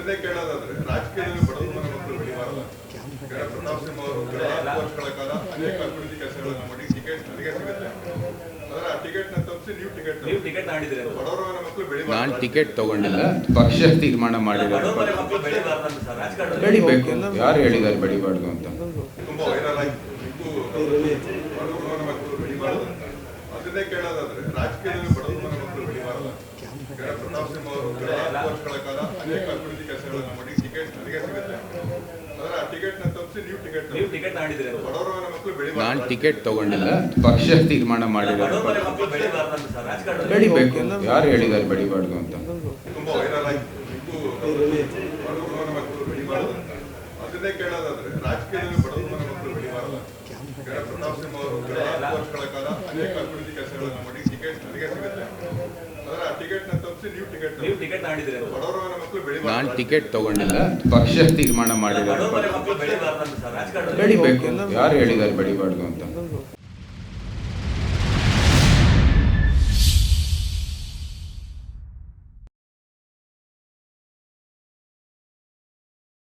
ರಾಜಕೀಯದಲ್ಲಿ ಬಡವರ ಮನೆ ಮಕ್ಕಳು ಬೆಳಿಬಾರಲ್ಲ ಪ್ರತಾಪ್ ಸಿಂಹ ಅವರು ಹತ್ತು ವರ್ಷಗಳ ಕಾಲ ಅನೇಕ ಅಭಿವೃದ್ಧಿ ಕೆಲಸಗಳನ್ನು ಮಾಡಿ ಟಿಕೆಟ್ ನನಗೆ ಸಿಗುತ್ತೆ. ಅದರ ಆ ಟಿಕೆಟ್ನ ತಪ್ಪಿಸಿ ನೀವು ಟಿಕೆಟ್ ನೀವು ಟಿಕೆಟ್ ಮಾಡಿದ್ರೆ. ಬಡವರ ಮನೆ ಮಕ್ಕಳು ನಾನು ಬೆಳಿಬಾರಲ್ಲ ಟಿಕೆಟ್ ತಗೊಂಡಿಲ್ಲ. ಪಕ್ಷ ತೀರ್ಮಾನ ರಾಜಕಾರಣದಲ್ಲಿ ಬೆಳಿಬೇಕು. ಯಾರು ಹೇಳಿದ್ದಾರೆ ಬೆಳಿಬಾರ್ದು ಅಂತ? ತುಂಬಾ ವೈರಲ್ ಆಯ್ತು. ಇದು ಬಡವರ ಮನೆ ಮಕ್ಕಳು ಬೆಳಿಬಾರದು ಅದನ್ನೇ ಕೇಳೋದಾದ್ರೆ ರಾಜಕೀಯದಲ್ಲಿ ಬಡವರ ಪ್ರತಾಪ್ ಸಿಂಹ ಅವರು ಕೆಲ ಹತ್ತು ವರ್ಷಗಳ ಕಾಲ ಅನೇಕ ಅಭಿವೃದ್ಧಿ ಕೆಲಸಗಳನ್ನು ಮಾಡಿ ಟಿಕೆಟ್ ನನಗೆ ಸಿಗುತ್ತೆ. ಅದರ ಆ ಟಿಕೆಟ್ನ ತಪ್ಪಿಸಿ ನೀವು ಟಿಕೆಟ್ ನೀವು ಟಿಕೆಟ್ ತಗೊಂಡಿದ್ದೀರಿ. ಬಡವರ ಮಕ್ಕಳು ನಾನು ಟಿಕೆಟ್ ತಗೊಂಡಿಲ್ಲ. ಪಕ್ಷ ತೀರ್ಮಾನ ಮಾಡಿರೋದು ಬೆಳಿಬೇಕು. ಯಾರು ಹೇಳಿದ್ದಾರೆ ಬೆಳಿಬಾರ್ದು ಅಂತ? ತುಂಬಾ ವೈರಲ್ ಬಡವರ ಮಕ್ಕಳು ಬೆಳಿಬಾರದು. ಅದನ್ನೇ ಕೇಳೋದಾದ್ರೆ ರಾಜಕೀಯದಲ್ಲಿ ಬಡವರ ಮನೆ ಮಕ್ಕಳು ಬೆಳಿಬಾರಲ್ಲ ಕೆಳ ಪ್ರತಾಪ್ ಸಿಂಹ ಅವರು ಕೆಲ ವರ್ಷಗಳ ಕಾಲ ಅನೇಕ ಅಭಿವೃದ್ಧಿ ಕೆಲಸಗಳನ್ನು ಮಾಡಿ ಟಿಕೆಟ್ ನನಗೆ ಸಿಗುತ್ತೆ. ಅದರ ಆ ಟಿಕೆಟ್ನ ತಪ್ಪಿಸಿ ನೀವು ಟಿಕೆಟ್ ತಗೊಂಡಿದ್ದೀರಿ? ನಾನು ಟಿಕೆಟ್ ತಗೊಂಡಿಲ್ಲ. ಪಕ್ಷ ತೀರ್ಮಾನ ಮಾಡಿದ್ದಾರೆ. ಬೆಳಿಬೇಕು. ಯಾರು ಹೇಳಿದ್ದಾರೆ ಬೆಳಿಬಾರ್ದು ಅಂತ?